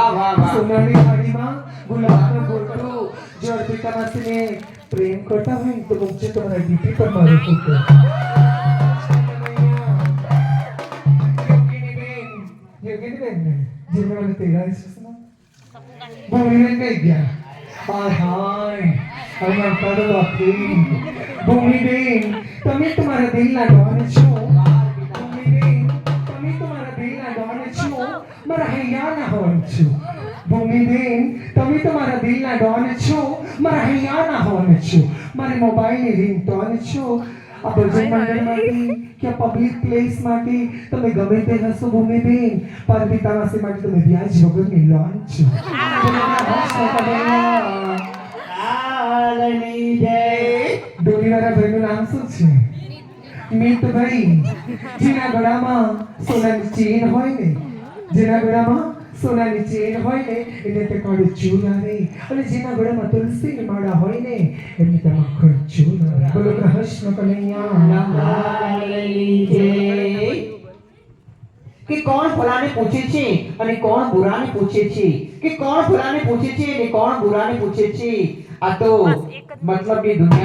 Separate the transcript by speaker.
Speaker 1: વાહ, વાહ, વાહ.
Speaker 2: સોનાની થાળીમાં ગુલાબનો ગોટલો જો અર્પિતા માસીને પ્રેમ કરતા હોય તો મૂકજો તમારા ડીપી પર મારો છો? મારા હૈયાના હોન છો. ભૂમિબેન તમે તમારા દિલના ડોન છો. મારા હૈયાના હોન છો. મારી મોબાઈલની રિંગટોન છો. આ ભજન મંડળમાંથી કે આ પબ્લિક પ્લેસમાંથી તમે ગમે તે હસો ભૂમિબેન પિતાવાસી માટે તમે વ્યાજ વગરની લોન છો. ડોલીવાળા ભાઈનું નામ શું છે? મિતભાઈ. જેના ગળામાં સોનાની ચેન હોય ને જેના ગળામાં સોનાની ચેન હોય ને એને તે કાળે ચૂર આવે અને જેના ગળામાં તુલસીની માળા હોય ને એને તે મક્ખણ ચૂર આવે બોલો કૃષ્ણ કનૈયા
Speaker 1: કે કોણ ભલાને પૂછે છે અને કોણ બુરાને પૂછે છે? કે કોણ ભલાને પૂછે છે અને કોણ બુરાને પૂછે છે? આ તો મતલબ કે દુનિયા